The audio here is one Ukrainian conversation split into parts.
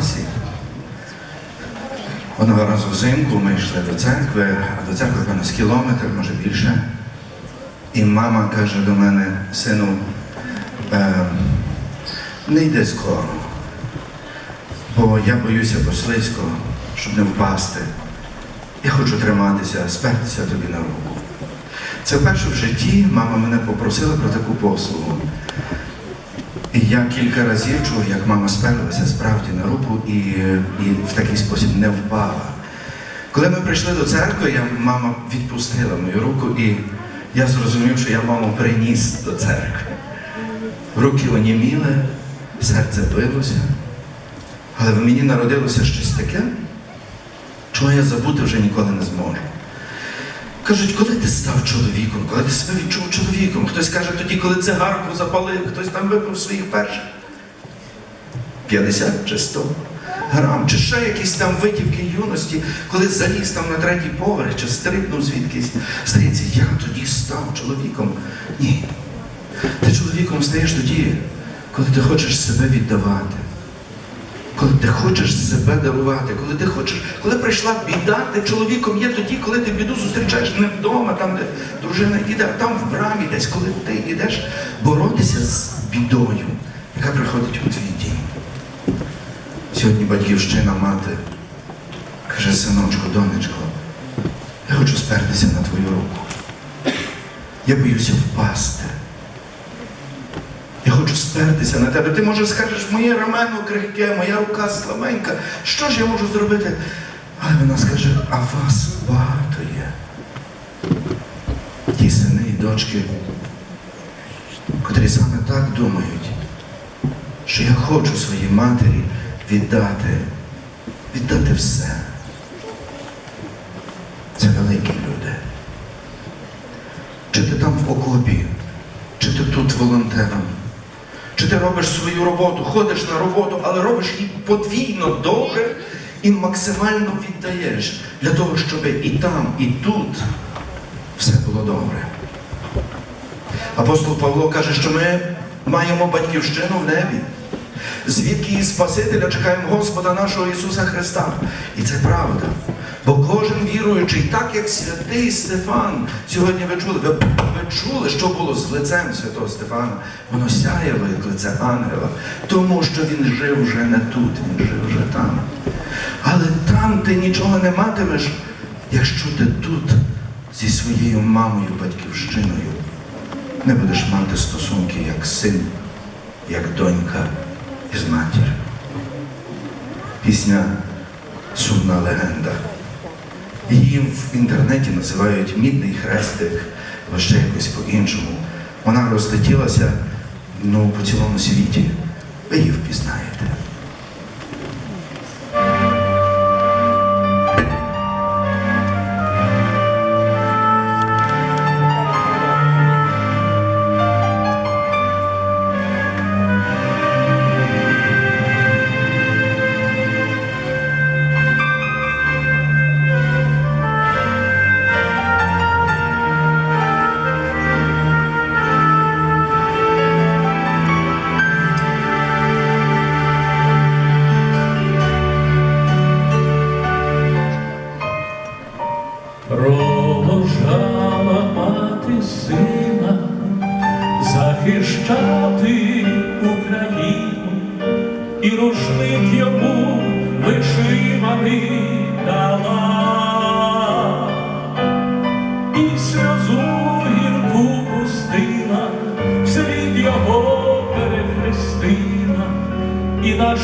класі. Одного разу взимку ми йшли до церкви, а до церкви певно з кілометр, може більше. І мама каже до мене, сину, е, не йди скоро, бо я боюся послизько, щоб не впасти. Я хочу триматися, спертися тобі на руку. Це вперше в житті мама мене попросила про таку послугу. І я кілька разів чув, як мама сперлася справді на руку і, і в такий спосіб не впала. Коли ми прийшли до церкви, я, мама відпустила мою руку, і я зрозумів, що я маму приніс до церкви. Руки оніміли, серце билося, але в мені народилося щось таке, чого я забути вже ніколи не зможу. Кажуть, коли ти став чоловіком, коли ти себе відчув чоловіком? Хтось каже тоді, коли цигарку запалив, хтось там випив своїх перших 50 чи 100 грам, чи ще якісь там витівки юності, коли заліз там на третій поверх, чи стрибнув звідкись. Здається, я тоді став чоловіком. Ні. Ти чоловіком стаєш тоді, коли ти хочеш себе віддавати. Коли ти хочеш себе дарувати, коли ти хочеш, коли прийшла біда, ти чоловіком є тоді, коли ти біду зустрічаєш не вдома, там, де дружина йде, там в брамі десь, коли ти йдеш боротися з бідою, яка приходить у твій дім. Сьогодні батьківщина мати каже, синочку, донечко, я хочу спертися на твою руку. Я боюся впасти. Я на тебе. Ти може скажеш, моє рамено крихке, моя рука слабенька. Що ж я можу зробити? Але вона скаже, а вас багато є. Ті сини і дочки, котрі саме так думають, що я хочу своїй матері віддати, віддати все. Це великі люди. Чи ти там в окопі, чи ти тут волонтером, чи ти робиш свою роботу, ходиш на роботу, але робиш її подвійно добре і максимально віддаєш для того, щоб і там, і тут все було добре. Апостол Павло каже, що ми маємо батьківщину в небі. Звідки і Спасителя чекаємо Господа нашого Ісуса Христа. І це правда. Бо кожен віруючий, так як святий Стефан, сьогодні ви чули, ви, чули, що було з лицем святого Стефана. Воно сяяло, як лице ангела, тому що він жив вже не тут, він жив вже там. Але там ти нічого не матимеш, якщо ти тут зі своєю мамою, батьківщиною не будеш мати стосунки як син, як донька із матір'ю. Пісня Сумна легенда. Її в інтернеті називають Мідний хрестик, ще якось по-іншому. Вона розлетілася ну, по цілому світі. Ви її впізнаєте. Рушник йому вишиваний і сльозу гірку пустила, вслід його перехрестила, і на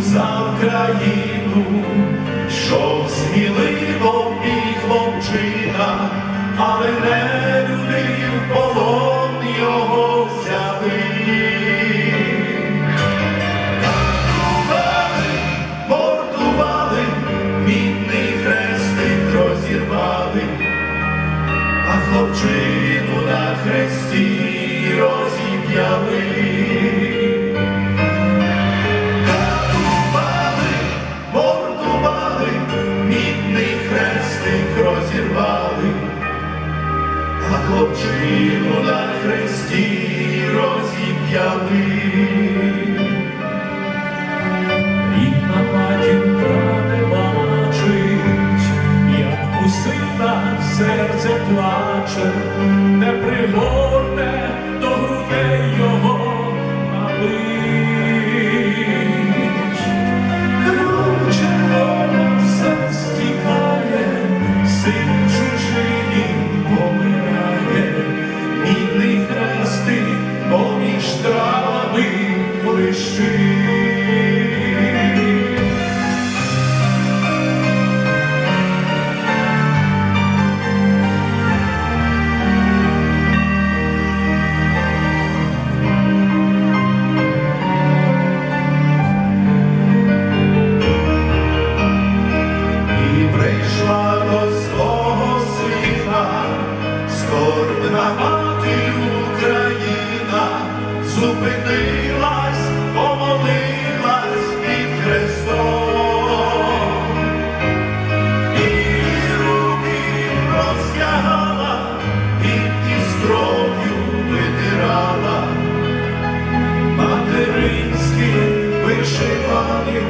за Україну, щоб сміливо і хлопчина, але не люди в полон його взяли. Портували, мідний хрестик розірвали, а хлопчину на хресті розіп'яли. хлопчину на хресті розіп'яли. Рідна матінка не бачить, як у сина серце плаче. палив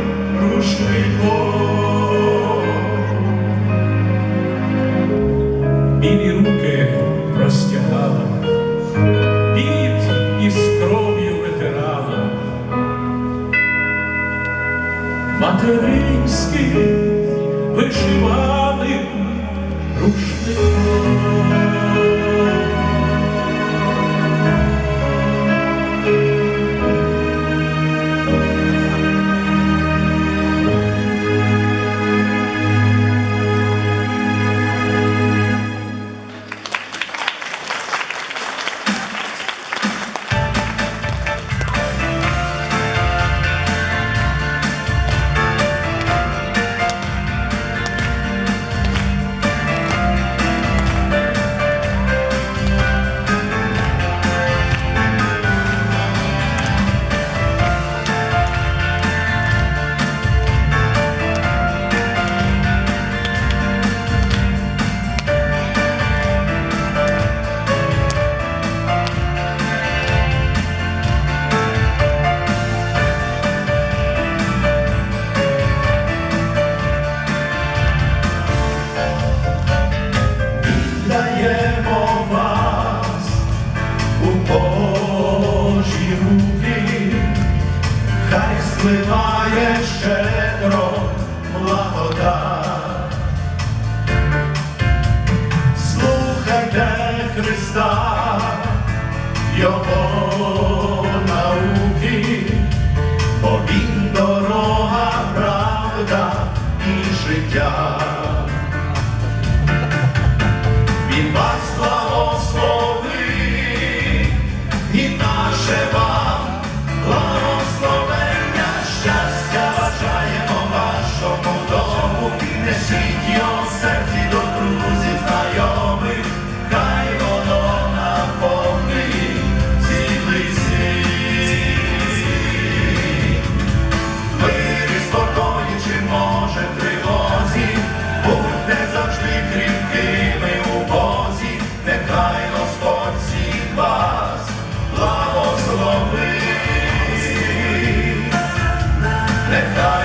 руки простягала, під із витирала. Материнський вишивав. your voice. let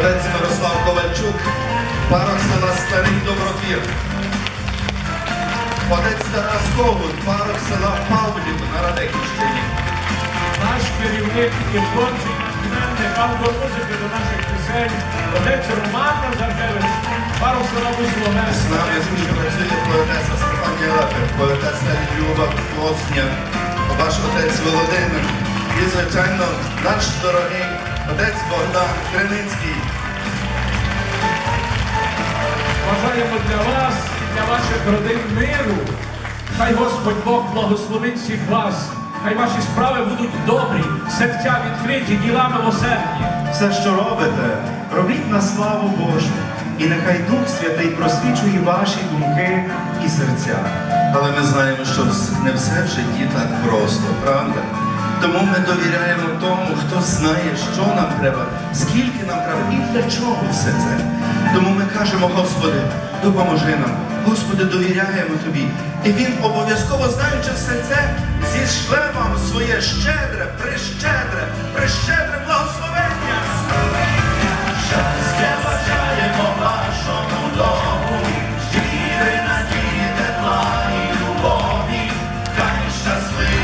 Отець Мирослав Ковальчук, парох села Старий Добротвір. Отець Тарас Когут, парох села Павлів на Радехівщині. Наш керівник і творчий натхненник, автор музики до наших пісень, отець Роман Назаркевич, пару села З Словенська. нами співпрацює поетеса Стефанія Лепер, поетеса Люба Клосня, ваш отець Володимир і, звичайно, наш дорогий отець Богдан Криницький. Бажаємо для вас і для ваших родин миру. Хай Господь Бог благословить всіх вас. Хай ваші справи будуть добрі, серця відкриті, діла милосердні. Все, що робите, робіть на славу Божу, і нехай Дух Святий просвічує ваші думки і серця. Але ми знаємо, що не все в житті так просто, правда? Тому ми довіряємо тому, хто знає, що нам треба, скільки нам треба і для чого все це. Тому ми кажемо, Господи, допоможи нам. Господи, довіряємо Тобі. І Він обов'язково, знаючи все це, Зі шлемом своє щедре, прищедре, прищедре благословення. Щастя бажаємо вашому дому, віри надії тепла і любові, хай щасливі.